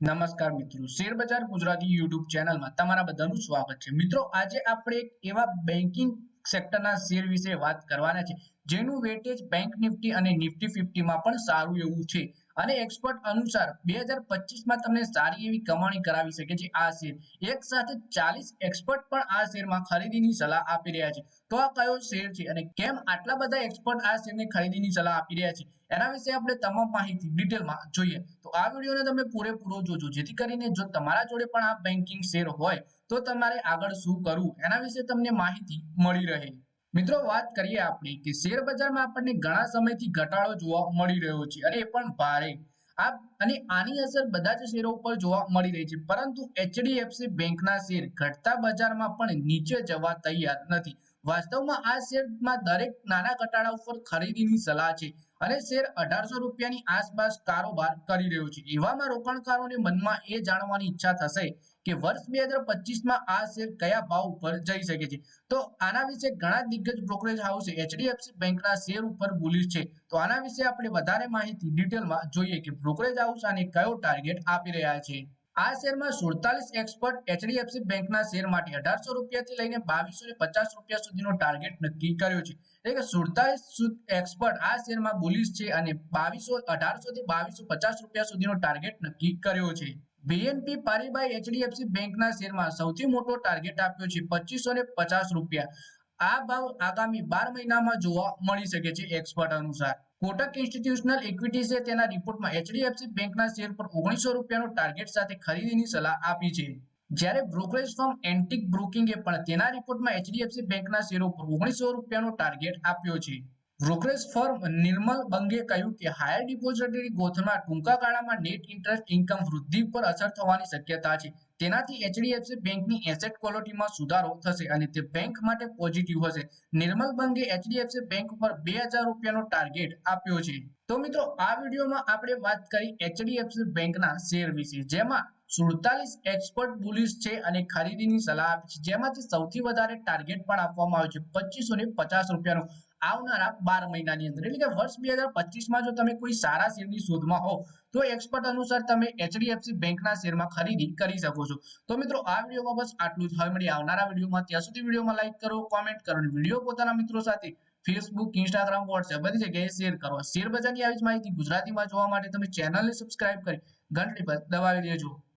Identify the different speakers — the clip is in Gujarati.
Speaker 1: નમસ્કાર મિત્રો. શેર બજાર ગુજરાતી યુટ્યુબ ચેનલમાં તમારા બધાનું સ્વાગત છે. મિત્રો, આજે આપણે એક એવા બેન્કિંગ સેક્ટરના શેર વિશે વાત કરવાના છે. જેનું વેટેજ બેંક નિફ્ટી અને નિફ્ટી ફિફ્ટીમાં પણ સારું એવું છે. અને એક્સપર્ટ અનુસાર બે હજાર પચીસમાં તમને સારી એવી કમાણી કરાવી શકે છે આ શેર. એક સાથે ચાલીસ એક્સપર્ટ પણ આ શેરમાં ખરીદીની સલાહ આપી રહ્યા છે. તો આ કયો શેર છે અને કેમ આટલા બધા એક્સપર્ટ આ શેરને ખરીદીની સલાહ આપી રહ્યા છે? એના વિશે આપણે તમામ માહિતી ડિટેલમાં જોઈએ. તો આ વિડીયોને તમે પૂરેપૂરો જોજો. જેથી કરીને જો તમારા જોડે પણ આ બેન્કિંગ શેર હોય તો તમારે આગળ શું કરવું? એના વિશે તમને માહિતી મળી રહે. મિત્રો, વાત કરીએ આપણે કે શેર બજારમાં આપણને ઘણા સમયથી ઘટાડો જોવા મળી રહ્યો છે અને એ પણ ભારે. આ અને આની અસર બધા જ શેરો ઉપર જોવા મળી રહી છે. પરંતુ એચડીએફસી બેંકના શેર ઘટતા બજારમાં પણ નીચે જવા તૈયાર નથી. વાસ્તવમાં આ શેરમાં દરેક નાના ઘટાડા ઉપર ખરીદીની સલાહ છે અને શેર અઢારસો રૂપિયાની આસપાસ કારોબાર કરી રહ્યો છે. એવામાં રોકાણકારોને મનમાં એ જાણવાની ઈચ્છા થશે કે વર્ષ બે હજાર પચીસમાં આ શેર કયા ભાવ ઉપર જઈ શકે છે. તો આના વિશે ઘણા દિગ્ગજ બ્રોકરેજ હાઉસે એચડીએફસી બેંકના શેર ઉપર બોલી છે. તો આના વિશે આપણે વધારે માહિતી ડિટેલમાં જોઈએ કે બ્રોકરેજ હાઉસ આને કયો ટાર્ગેટ આપી રહ્યા છે. આ શેરમાં સુડતાલીસ એક્સપર્ટ એચડીએફસી બેંકના શેર માટે અઢારસો રૂપિયાથી લઈને બાવીસો ને પચાસ રૂપિયા સુધીનો ટાર્ગેટ નક્કી કર્યો છે. એટલે કે સુડતાલીસ એક્સપર્ટ આ શેરમાં બોલીસ છે અને બાવીસો, અઢારસો થી બાવીસો પચાસ રૂપિયા સુધીનો ટાર્ગેટ નક્કી કર્યો છે. બીએનપી પારીબાઈ એચડીએફસી બેંકના શેરમાં સૌથી મોટો ટાર્ગેટ આપ્યો છે પચીસો ને પચાસ રૂપિયા. આ ભાવ આગામી બાર મહિનામાં જોવા મળી શકે છે એક્સપર્ટ અનુસાર. કોટક ઇન્સ્ટિટ્યુશનલ ઇક્વિટીઝે તેના રિપોર્ટમાં એચડીએફસી બેંકના શેર પર ઓગણીસો રૂપિયાનો ટાર્ગેટ સાથે ખરીદીની સલાહ આપી છે. જ્યારે બ્રોકરેજ ફર્મ એન્ટિક બ્રોકિંગે પણ તેના રિપોર્ટમાં એચડીએફસી બેંકના શેરો પર ઓગણીસો રૂપિયાનો ટાર્ગેટ આપ્યો છે. બ્રોકરેજ ફર્મ નિર્મલ બંગે કહ્યું કે હાયર ડિપોઝિટરી ગોથમાં ટૂંકા ગાળામાં નેટ ઇન્ટરેસ્ટ ઇન્કમ વૃદ્ધિ પર અસર થવાની શક્યતા છે. તેનાથી એચડીએફસી બેંકની એસેટ ક્વોલિટીમાં સુધારો થશે અને તે બેંક માટે પોઝિટિવ હશે. નિર્મલ બંગે એચડીએફસી બેંક પર બે હજાર રૂપિયાનો ટાર્ગેટ આપ્યો છે. તો મિત્રો, આ વિડીયોમાં આપણે વાત કરી એચડીએફસી બેંકના શેર વિશે, જેમાં સુડતાલીસ એક્સપર્ટ બુલિશ છે અને ખરીદીની સલાહ આપી છે. જેમાંથી સૌથી વધારે ટાર્ગેટ પણ આપવામાં આવ્યો છે, પચીસો ને પચાસ રૂપિયાનો. આવનારા બાર મહિનાની અંદર. એટલે કે વર્ષ બે હજાર પચીસમાં જો તમે કોઈ સારા શેરની શોધમાં હો તો એક્સપર્ટ અનુસાર તમે એચડીએફસી બેંકના શેરમાં ખરીદી કરી શકો છો. તો મિત્રો, આ વિડીયોમાં બસ આટલું જ. હવે મળી આવનારા વિડીયોમાં. ત્યાં સુધી વિડીયોમાં લાઈક કરો કોમેન્ટ કરો અને વીડિયો પોતાના મિત્રો સાથે ફેસબુક ઇન્સ્ટાગ્રામ વોટ્સએપ બધી જગ્યાએ શેર કરો. શેર બજારની આવી જ માહિતી ગુજરાતીમાં જોવા માટે તમે ચેનલને સબસ્ક્રાઇબ કરી ઘંટડી પર દબાવી દેજો.